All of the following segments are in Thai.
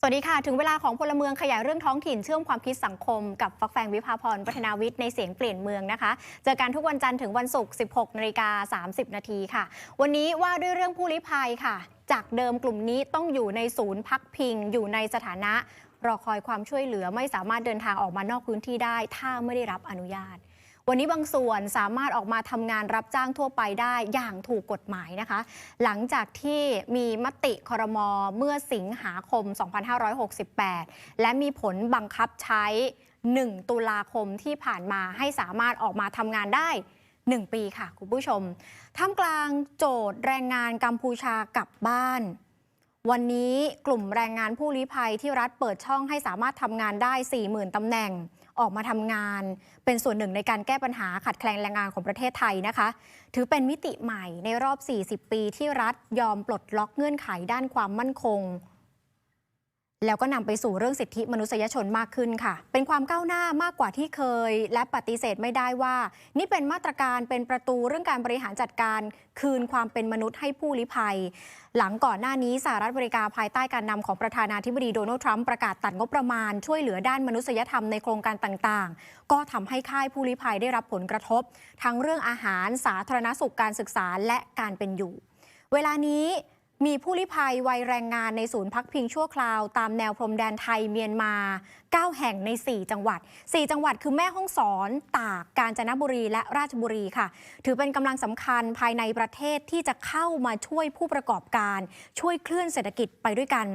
สวัสดีค่ะ ถึงเวลาของพลเมืองขยายเรื่องท้องถิ่นเชื่อมความคิดสังคมกับฟักแฟงวิภาพรวัฒนาวิทย์ในเสียงเปลี่ยนเมืองนะคะ เจอกันทุกวันจันทร์ถึงวันศุกร์ 16นาฬิกา30 นาทีค่ะ วันนี้ว่าด้วยเรื่องผู้ลี้ภัยค่ะ จากเดิมกลุ่มนี้ต้องอยู่ในศูนย์พักพิง อยู่ในสถานะ รอคอยความช่วยเหลือไม่สามารถเดินทางออกมานอกพื้นที่ได้ ถ้าไม่ได้รับอนุญาต วันนี้บางส่วนสามารถออกมาทำงานรับจ้างทั่วไปได้อย่างถูกกฎหมายนะคะ หลังจากที่มีมติครมเมื่อสิงหาคม 2568 และมีผลบังคับใช้ 1 ตุลาคมที่ผ่านมาให้สามารถออกมาทำงานได้1ปีค่ะ คุณผู้ชม ท่ามกลางโจทย์แรงงานกัมพูชากลับบ้าน วันนี้กลุ่มแรงงานผู้ลี้ภัยที่รัฐเปิดช่องให้สามารถทำงานได้ 40,000ตำแหน่ง ออกมาทำงาน เป็นส่วนหนึ่งในการแก้ปัญหาขาดแคลนแรงงานของประเทศไทยนะคะ ถือเป็นมิติใหม่ในรอบ 40 ปีที่รัฐยอมปลดล็อกเงื่อนไขด้านความมั่นคง แล้วก็นำไปสู่เรื่องสิทธิมนุษยชนมากขึ้นค่ะ เป็นความก้าวหน้ามากกว่าที่เคย และปฏิเสธไม่ได้ว่า นี่เป็นมาตรการเป็นประตูเรื่องการบริหารจัดการ คืนความเป็นมนุษย์ให้ผู้ลี้ภัย หลังก่อนหน้านี้สหรัฐอเมริกาภายใต้การนำของประธานาธิบดีโดนัลด์ทรัมป์ประกาศตัดงบประมาณช่วยเหลือด้านมนุษยธรรมในโครงการต่างๆ ก็ทำให้ค่ายผู้ลี้ภัยได้รับผลกระทบ ทั้งเรื่องอาหารสาธารณสุขการศึกษาและการเป็นอยู่ เวลานี้ มีผู้ลี้ภัยวัยแรงงานในศูนย์พักพิงชั่วคราว ตามแนวพรมแดนไทยเมียนมา9 แห่งใน 4 จังหวัด 4 จังหวัดคือแม่ฮ่องสอน ตาก กาญจนบุรี และราชบุรีค่ะ ถือเป็นกำลังสำคัญภายในประเทศที่จะเข้ามาช่วยผู้ประกอบการ ช่วยเคลื่อนเศรษฐกิจไปด้วยกัน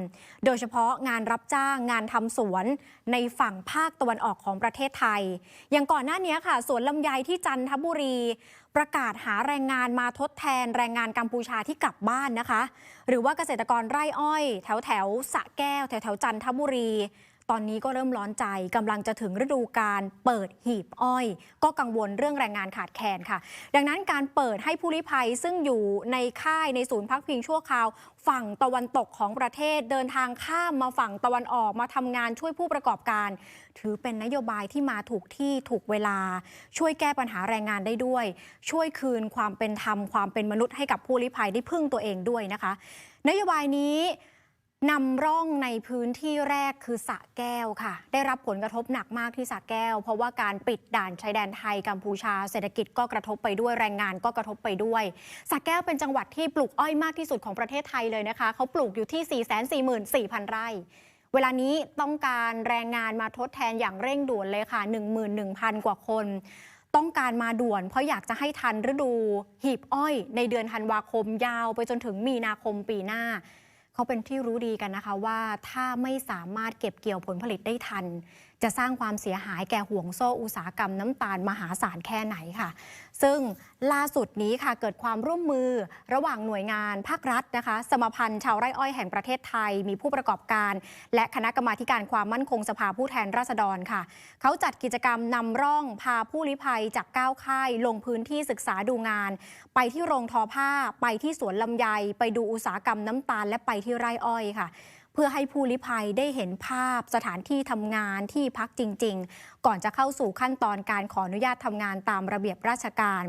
โดยเฉพาะงานรับจ้างงานทำสวนในฝั่งภาคตะวันออกของประเทศไทย อย่างก่อนหน้านี้ค่ะ สวนลำไยที่จันทบุรีประกาศหาแรงงานมาทดแทนแรงงานกัมพูชาที่กลับบ้านนะคะ หรือว่าเกษตรกรไร่อ้อย แถวแถวสะแก้ว แถวแถวจันทบุรี ตอนนี้ก็เริ่มร้อนใจกำลังจะถึงฤดูการเปิดหีบอ้อย ก็กังวลเรื่องแรงงานขาดแคลนค่ะ ดังนั้นการเปิดให้ผู้ลี้ภัยซึ่งอยู่ในค่ายในศูนย์พักพิงชั่วคราว ฝั่งตะวันตกของประเทศเดินทางข้ามมาฝั่งตะวันออกมาทำงานช่วยผู้ประกอบการ ถือเป็นนโยบายที่มาถูกที่ถูกเวลา ช่วยแก้ปัญหาแรงงานได้ด้วย ช่วยคืนความเป็นธรรมความเป็นมนุษย์ให้กับผู้ลี้ภัยได้พึ่งตัวเองด้วยนะคะ นโยบายนี้ นำร่องในพื้นที่แรกคือสะแก้วค่ะ ได้รับผลกระทบหนักมากที่สะแก้ว เพราะว่าการปิดด่านชายแดนไทยกัมพูชา เศรษฐกิจก็กระทบไปด้วยแรงงานก็กระทบไปด้วยสะแก้วเป็นจังหวัดที่ปลูกอ้อยมากที่สุดของประเทศไทยเลยนะคะเขาปลูกอยู่ที่ 444,000 ไร่ เวลานี้ต้องการแรงงานมาทดแทนอย่างเร่งด่วนเลยค่ะ 11,000 กว่าคน ต้องการมาด่วนเพราะอยากจะให้ทันฤดูหีบอ้อย ในเดือนธันวาคมยาวไปจนถึงมีนาคมปีหน้า เขาเป็นที่รู้ดีกันนะคะว่าถ้าไม่สามารถเก็บเกี่ยวผลผลิตได้ทัน จะสร้างความเสียหายแก่ห่วงโซ่อุตสาหกรรมน้ำตาลมหาศาลแค่ไหนค่ะ ซึ่งล่าสุดนี้ค่ะเกิดความร่วมมือระหว่างหน่วยงานภาครัฐนะคะ สมาพันธ์ชาวไร่อ้อยแห่งประเทศไทย มีผู้ประกอบการ และคณะกรรมาการความมั่นคงสภาผู้แทนราษฎรค่ะ เขาจัดกิจกรรมนำร่องพาผู้ลี้ภัยจากก้าวค่าย ลงพื้นที่ศึกษาดูงาน ไปที่โรงทอผ้า ไปที่สวนลำไย ไปดูอุตสาหกรรมน้ำตาล และไปที่ไร่อ้อยค่ะ เพื่อให้ผู้ลี้ภัยได้เห็นภาพสถานที่ทำงานที่พักจริง ๆ ก่อนจะเข้าสู่ขั้นตอนการขออนุญาตทำงานตามระเบียบราชการ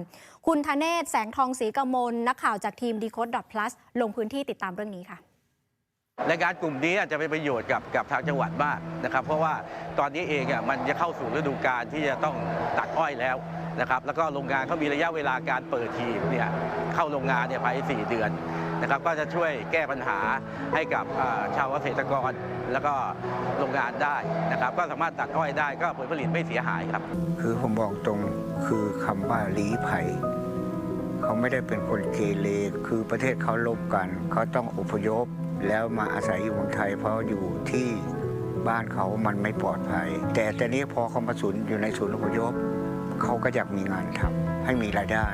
คุณธเนศแสงทองศรีกมลนักข่าวจากทีม d e c o d e plus ลงพื้นที่ติดตามเรื่องนี้ค่ะรายการกลุ่มนี้อาจจะเป็นประโยชน์กับกับทางจังหวัดมากนะครับเพราะว่าตอนนี้เองอะมันจะเข้าสู่ฤดูกาลที่จะต้องตัดอ้อยแล้วนะครับแล้วก็โรงงานเขามีระยะเวลาการเปิดทีมเนี่ยเข้าโรงงานเนี่ยภายใน4เดือน นะครับก็จะช่วยแก้ปัญหาให้กับเอ่อชาวเกษตรกร แล้วก็โรงงานได้นะครับ ก็สามารถตัดอ้อยได้ก็ผลผลิตไม่เสียหายครับ คือผมบอกตรงคือคำว่าลี้ภัยเขาไม่ได้เป็นคนเกเรคือประเทศเขาลบกันเขาต้องอพยพ แล้วมาอาศัยอยู่เมืองไทยเพราะอยู่ที่บ้านเขามันไม่ปลอดภัย แต่ตอนนี้พอเขามาศูนย์อยู่ในศูนย์อพยพเขาก็อยากมีงานทำให้มีรายได้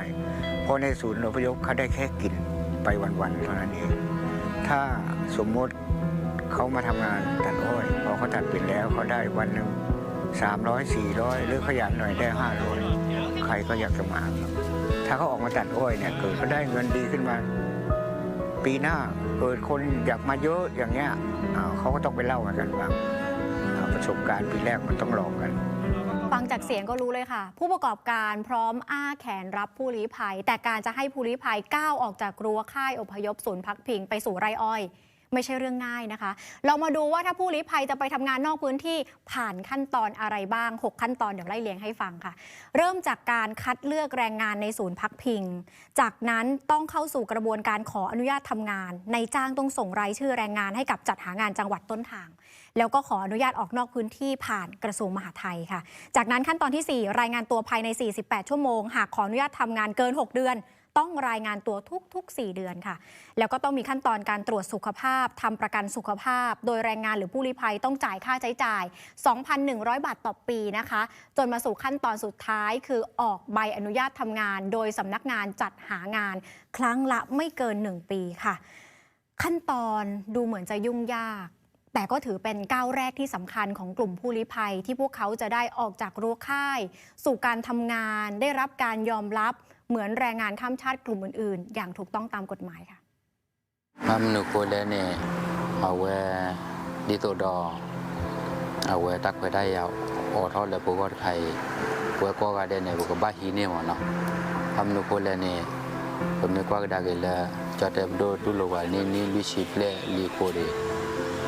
เพราะในศูนย์อพยพเขาได้แค่กิน ไปวันๆเท่านั้นเอง ถ้าสมมติเขามาทำงานตัดอ้อยพอเขาตัดเป็นแล้วเขาได้วันหนึ่งสามร้อยสี่ร้อยหรือขยันหน่อยได้ห้าร้อยใครก็อยากจะมา ถ้าเขาออกมาตัดอ้อยเนี่ยเกิดเขาได้เงินดีขึ้นมา ปีหน้าเกิดคนอยากมาเยอะอย่างเงี้ยเขาก็ต้องไปเล่ากันบ้างประสบการณ์ปีแรกมันต้องลองกัน ฟังจากเสียงก็รู้เลยค่ะ ผู้ประกอบการพร้อมอ้าแขนรับผู้ลี้ภัย แต่การจะให้ผู้ลี้ภัยก้าวออกจากรั้วค่ายอพยพศูนย์พักพิงไปสู่ไร่อ้อย ไม่ใช่เรื่องง่ายนะคะ เรามาดูว่าถ้าผู้ลี้ภัยจะไปทำงานนอกพื้นที่ผ่านขั้นตอนอะไรบ้าง 6 ขั้นตอนเดี๋ยวไล่เลียงให้ฟังค่ะ เริ่มจากการคัดเลือกแรงงานในศูนย์พักพิง จากนั้นต้องเข้าสู่กระบวนการขออนุญาตทำงาน ในจ้างต้องส่งรายชื่อแรงงานให้กับจัดหางานจังหวัดต้นทาง แล้วก็ขออนุญาตออกนอกพื้นที่ผ่านกระทรวงมหาดไทยค่ะ จากนั้นขั้นตอนทีสี่ 4 รายงานตัวภายใน 48 ชั่วโมง หากขออนุญาตทำงานเกิน 6 เดือน ต้องรายงานตัวทุกๆ 4 เดือนค่ะ แล้วก็ต้องมีขั้นตอนการตรวจสุขภาพทำประกันสุขภาพ โดยแรงงานหรือผู้ลี้ภัยต้องจ่ายค่าใช้จ่าย 2,100 บาทต่อปีนะคะ จนมาสู่ขั้นตอนสุดท้ายคือออกใบอนุญาตทำงาน โดยสำนักงานจัดหางาน ครั้งละไม่เกิน 1 ปีค่ะ ขั้นตอนดูเหมือนจะยุ่งยาก แต่ก็ถือเป็นก้าวแรกที่สำคัญของกลุ่มผู้ลี้ภัย ที่พวกเขาจะได้ออกจากรั้วค่าย สู่การทำงาน ได้รับการยอมรับ เหมือนแรงงานข้ามชาติกลุ่มอื่นๆ อย่างถูกต้องตามกฎหมายค่ะฮัมนุโคเลเนเอาแวดิโตดอเอาแวตักไปได้ยาวออทอดแล้พวกไทยเวกก็กาเดนเนพวกบ้าฮีเนมเนาะฮัมนุโคเนเนผมไม่กว่ากดาเกยจอดเต็มโดตุลวานี่นี่ลิชิเปลลีโคเร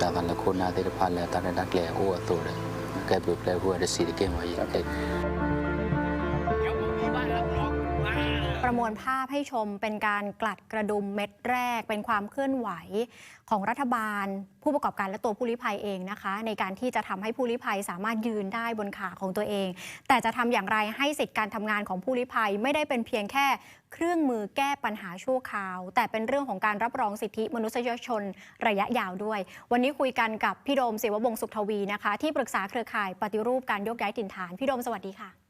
တာကန်လခုနာတဲ့ဖာလဲတာနဲ့တက်လေအိုအတော်ကဲပြပလဲဟိုရစီကေမယေ ประมวลภาพให้ชมเป็นการกลัดกระดุมเม็ดแรก เป็นความเคลื่อนไหวของรัฐบาล ผู้ประกอบการและตัวผู้ลี้ภัยเองนะคะ ในการที่จะทำให้ผู้ลี้ภัยสามารถยืนได้บนขาของตัวเอง แต่จะทำอย่างไรให้สิทธิการทำงานของผู้ลี้ภัยไม่ได้เป็นเพียงแค่เครื่องมือแก้ปัญหาชั่วคราว แต่เป็นเรื่องของการรับรองสิทธิมนุษยชนระยะยาวด้วย วันนี้คุยกันกับพี่โดมศิววงศ์สุขทวีนะคะ ที่ปรึกษาเครือข่ายปฏิรูปการยกย้ายถิ่นฐานพี่โดมสวัสดีค่ะ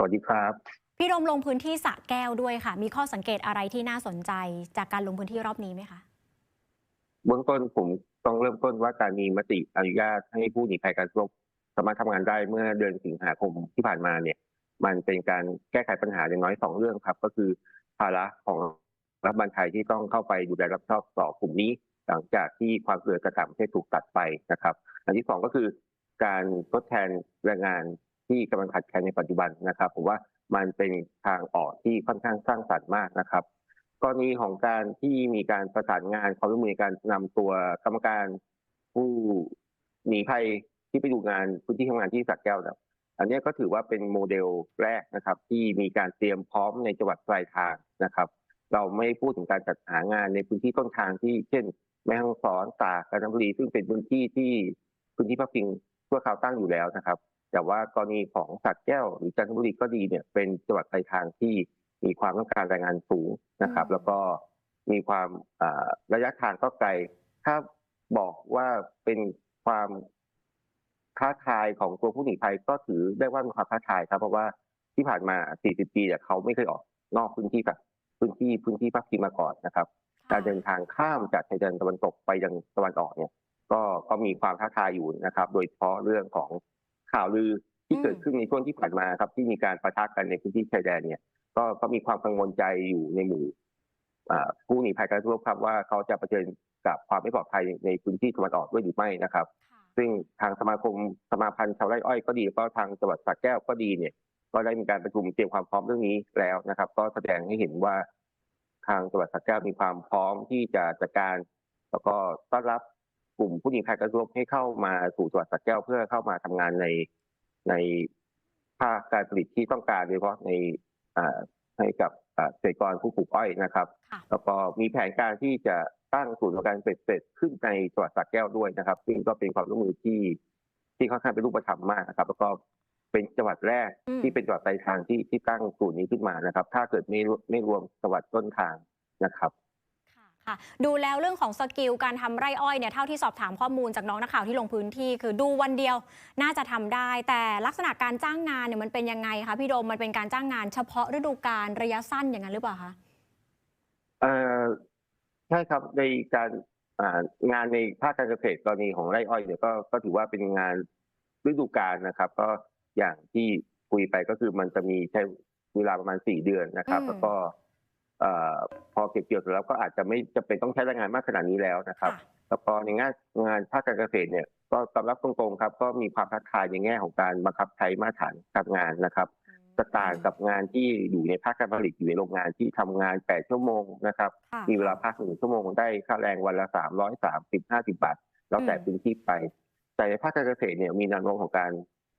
สวัสดีครับ พี่โดมลงพื้นที่สระแก้วด้วยค่ะ มีข้อสังเกตอะไรที่น่าสนใจจากการลงพื้นที่รอบนี้ไหมคะเบื้องต้นผมต้องเริ่มต้นว่าการมีมติอนุญาตให้ผู้หนีภัยการรบสามารถทำงานได้เมื่อเดือนสิงหาคมที่ผ่านมาเนี่ย มันเป็นการแก้ไขปัญหาอย่างน้อยสองเรื่องครับ ก็คือภาระของรัฐบาลไทยที่ต้องเข้าไปดูแลรับผิดชอบต่อกลุ่มนี้ หลังจากที่ความเกลือกระต่างประเทศถูกตัดไปนะครับ อันที่สองก็คือการทดแทนแรงงาน ที่กำลังขาดแคลนในปัจจุบันนะครับ ผมว่ามันเป็นทางออกที่ค่อนข้างสร้างสรรค์มากนะครับกรณีของการที่มีการประสานงานความร่วมมือในการนำตัวกรรมการผู้หนีภัยที่ไปดูงานพื้นที่ทำงานที่สักแก้วนะอันนี้ก็ถือว่าเป็นโมเดลแรกนะครับ ที่มีการเตรียมพร้อมในจังหวัดปลายทางนะครับ เราไม่พูดถึงการจัดหางานในพื้นที่ต้นทางที่เช่น แม่ฮ่องสอนตากกาญจนบุรีซึ่งเป็นพื้นที่ที่พื้นที่พักพิงชั่วคราวตั้งอยู่แล้วนะครับ แต่ว่ากรณีของสักแก้วหรือจันทบุรีก็ดีเนี่ยเป็นจังหวัดปลายทางที่มีความต้องการแรงงานสูงนะครับอืมแล้วก็มีความอ่าระยะทางก็ไกล ถ้าบอกว่าเป็นความท้าทายของตัวผู้หนีภัยก็ถือได้ว่าเป็นความท้าทายครับเพราะว่าที่ผ่านมา 40 ปีเนี่ยเขาไม่เคยออกนอกพื้นที่กับพื้นที่พื้นที่พักพิงมาก่อนนะครับ การเดินทางข้ามจากชายแดนตะวันตกไปยังตะวันออกเนี่ย ก็ก็มีความท้าทายอยู่นะครับ โดยเฉพาะเรื่องของ ข่าวลือที่อืมเกิดขึ้นในช่วงที่ผ่านมาครับ ที่มีการประทะกันในพื้นที่ชายแดนเนี่ยก็ก็มีความกังวลใจอยู่ในหมู่อ่าผู้หนีภัยการทั่วครับว่าเขาจะเผชิญกับความไม่ปลอดภัยในพื้นที่ตะวันออกด้วยหรือไม่นะครับ ซึ่งทางสมาคมสมาพันธ์ชาวไร่อ้อยก็ดีแล้วก็ทางจังหวัดสระแก้วก็ดีเนี่ย ก็ได้มีการประชุมเตรียมความพร้อมเรื่องนี้แล้วนะครับ ก็แสดงให้เห็นว่า ทางจังหวัดสระแก้วมีความพร้อมที่จะจัดการ แล้วก็ต้อนรับ กลุ่มผู้หญิงภัยกระทรวงให้เข้ามาสู่จังหวัดสระแก้วเพื่อเข้ามาทำงานในในภาคการผลิตที่ต้องการโดยเฉพาะในอ่าให้กับอ่าเกษตรกรผู้ปลูกอ้อยนะครับค่ะแล้วก็มีแผนการที่จะตั้งศูนย์บริการเป็ดเป็ดขึ้นในจังหวัดสระแก้วด้วยนะครับ ซึ่งก็เป็นความร่วมมือที่ที่ค่อนข้างเป็นรูปธรรมมากนะครับ แล้วก็เป็นจังหวัดแรกอืมที่เป็นจังหวัดปลายทางที่ที่ตั้งศูนย์นี้ขึ้นมานะครับ ถ้าเกิดไม่รวไม่รวมจังหวัดต้นทางนะครับค่ะค่ะ ดูแล้วเรื่องของสกิลการทำไร่อ้อยเนี่ยเท่าที่สอบถามข้อมูลจากน้องนักข่าวที่ลงพื้นที่ คือดูวันเดียวน่าจะทำได้ แต่ลักษณะการจ้างงานเนี่ยมันเป็นยังไงคะพี่โดมมันเป็นการจ้างงานเฉพาะฤดูกาลระยะสั้นอย่างนั้นหรือเปล่าคะเอ่อใช่ครับในการอ่างานในภาคการเกษตรกรณีของไร่อ้อยเนี่ยก็ก็ถือว่าเป็นงานฤดูกาลนะครับ ก็อย่างที่คุยไปก็คือมันจะมีใช้เวลาประมาณสี่เดือนนะครับอืมแล้วก็เอ่อ พอเก็บเกี่ยวเสร็จแล้วก็อาจจะไม่จะเป็นต้องใช้แรงงานมากขนาดนี้แล้วนะครับค่ะแล้วก็ในงานงานภาคการเกษตรเนี่ยก็ตอบรับตรงๆครับ ก็มีความท้าทายในแง่ของการบังคับใช้มาตรฐานการงานนะครับจะต่างกับงานที่อยู่ในภาคการผลิตอยู่ในโรงงานที่ทำงาน 8 ชั่วโมงนะครับค่ะมีเวลาพักหนึ่งชั่วโมงได้ค่าแรงวันละสามร้อยสามสิบห้าสิบาท แล้วแต่อืมพื้นที่ไป แต่ในภาคการเกษตรเนี่ยมีแนวโน้มของการ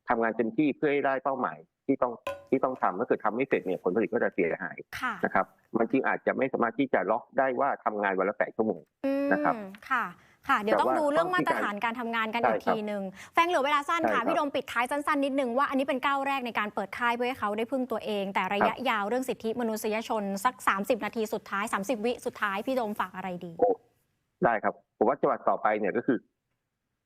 ทำงานเต็มที่เพื่อให้ได้เป้าหมาย ที่ต้องที่ต้องทำถ้าเกิดทำไม่เสร็จเนี่ยผลผลิตก็จะเสียหายค่ะนะครับ มันจึงอาจจะไม่สามารถที่จะล็อกได้ว่าทำงานวันละแปดชั่วโมงอืมนะครับค่ะค่ะเดี๋ยวแต่ต้องว่าดูเรื่องต้องมามีตรการฐานการทำงานกันใช่อีกครับทีหนึ่งแฟงเหลือเวลาสั้นใช่ครัค่ะบพี่โดมปิดท้ายสั้นๆนิดนึงว่าอันนี้เป็นก้าวแรกในการเปิดค่ายเพื่อให้เขาได้พึ่งตัวเอง แต่ระยะยาวเรื่องสิทธิมนุษยชนสัก 30 นาทีสุดท้าย 30 วิสุดท้ายพี่โดมฝากอะไรดี ได้ครับผมว่าจังหวัดต่อไปเนี่ยก็คือ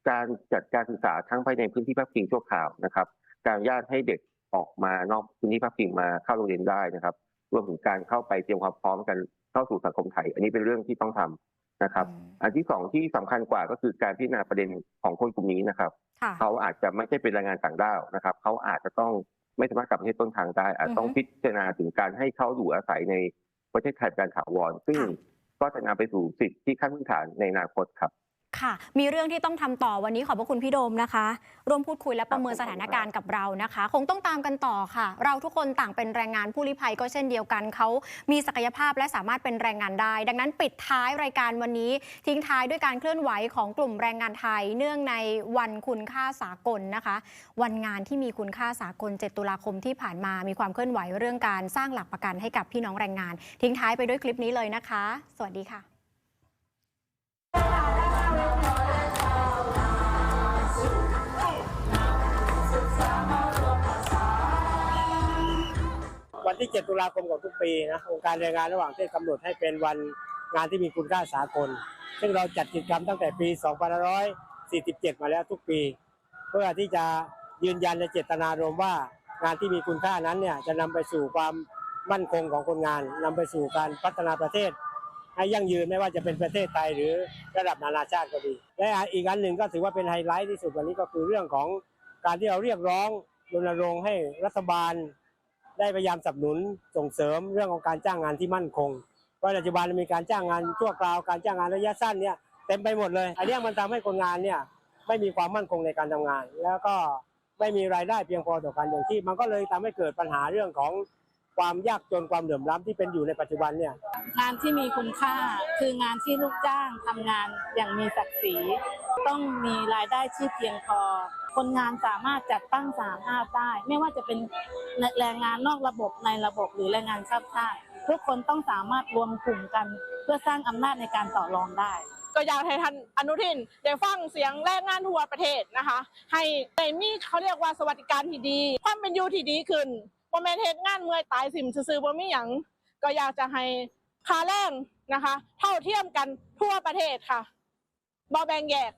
การจัดการศึกษาทั้งภายในพื้นที่พักพิงชั่วคราวนะครับ การอนุญาตให้เด็ก ออกมานอกพื้นที่พักพิงมาเข้าโรงเรียนได้นะครับรวมถึงการเข้าไปเตรียมความพร้อมกันเข้าสู่สังคมไทย อันนี้เป็นเรื่องที่ต้องทำนะครับอืมอันที่สองที่สำคัญกว่าก็คือการพิจารณาประเด็นของคนกลุ่มนี้นะครับค่ะเขาอาจจะไม่ใช่เป็นแรงงานต่างด้าวนะครับ เขาอาจจะต้องไม่สามารถกลับประเทศต้นทางได้ อาจต้องอือฮึพิจารณาถึงการให้เขาอยู่อาศัยในประเทศไทยเป็นการถาวร ซึ่งค่ะก็จะนำไปสู่สิทธิที่ขั้นพื้นฐานในอนาคตครับ ค่ะ มีเรื่องที่ต้องทำต่อวันนี้ขอบพระคุณพี่โดมนะคะ ร่วมพูดคุยและประเมินสถานการณ์กับเรานะคะ คงต้องตามกันต่อค่ะ เราทุกคนต่างเป็นแรงงานผู้ลี้ภัยก็เช่นเดียวกันเขามีศักยภาพและสามารถเป็นแรงงานได้ ดังนั้นปิดท้ายรายการวันนี้ ทิ้งท้ายด้วยการเคลื่อนไหวของกลุ่มแรงงานไทย เนื่องในวันคุณค่าสากลนะคะ วันงานที่มีคุณค่าสากล 7 ตุลาคมที่ผ่านมา มีความเคลื่อนไหวเรื่องการสร้างหลักประกันให้กับพี่น้องแรงงาน ทิ้งท้ายไปด้วยคลิปนี้เลยนะคะ สวัสดีค่ะ วันที่ 7 ตุลาคมของทุกปีนะองค์การแรงงานระหว่างประเทศกำหนดให้เป็นวันงานที่มีคุณค่าสากล ซึ่งเราจัดกิจกรรมตั้งแต่ปี 2547 มาแล้วทุกปี เพื่อที่จะยืนยันในเจตนารมณ์ว่า งานที่มีคุณค่านั้นเนี่ยจะนำไปสู่ความมั่นคงของคนงานนำไปสู่การพัฒนาประเทศ ให้ยั่งยืนไม่ว่าจะเป็นประเทศไทยหรือระดับนานาชาติก็ดี และอีกอันหนึ่งก็ถือว่าเป็นไฮไลท์ที่สุดวันนี้ก็คือเรื่องของการที่เราเรียกร้องรณรงค์ให้รัฐบาล ได้พยายามสนับสนุนส่งเสริมเรื่องของการจ้างงานที่มั่นคงเพราะปัจจุบันมีการจ้างงานชั่วคราวการจ้างงานระยะสั้นเนี่ยเต็มไปหมดเลยอันเนี้ยมันทำให้คนงานเนี่ยไม่มีความมั่นคงในการทำงาน แล้วก็ไม่มีรายได้เพียงพอต่อการอย่างชีพมันก็เลยทำให้เกิดปัญหาเรื่องของ ความยากจนความเหลื่อมล้ำที่เป็นอยู่ในปัจจุบันเนี่ยงานที่มีคุณค่าคืองานที่ลูกจ้างทำงานอย่างมีศักดิ์ศรีต้องมีรายได้ที่เพียงพอ คนงานสามารถจัดตั้งสาภาพได้ ไม่ว่าจะเป็นแรงงานนอกระบบในระบบหรือแรงงานข้ามชาติทุกคนต้องสามารถรวมกลุ่มกันเพื่อสร้างอำนาจในการต่อรองได้ ก็อยากให้ท่านอนุทินได้ฟังเสียงแรงงานทั่วประเทศนะคะ ให้ได้มีเขาเรียกว่าสวัสดิการที่ดี ความเป็นอยู่ที่ดีขึ้น บ่แม่นเฮ็ดงานเมื่อยตายสิมซื่อๆบ่มีหยังก็อยากจะให้ค่าแรงนะคะ เท่าเทียมกันทั่วประเทศค่ะบ่แบ่งแยก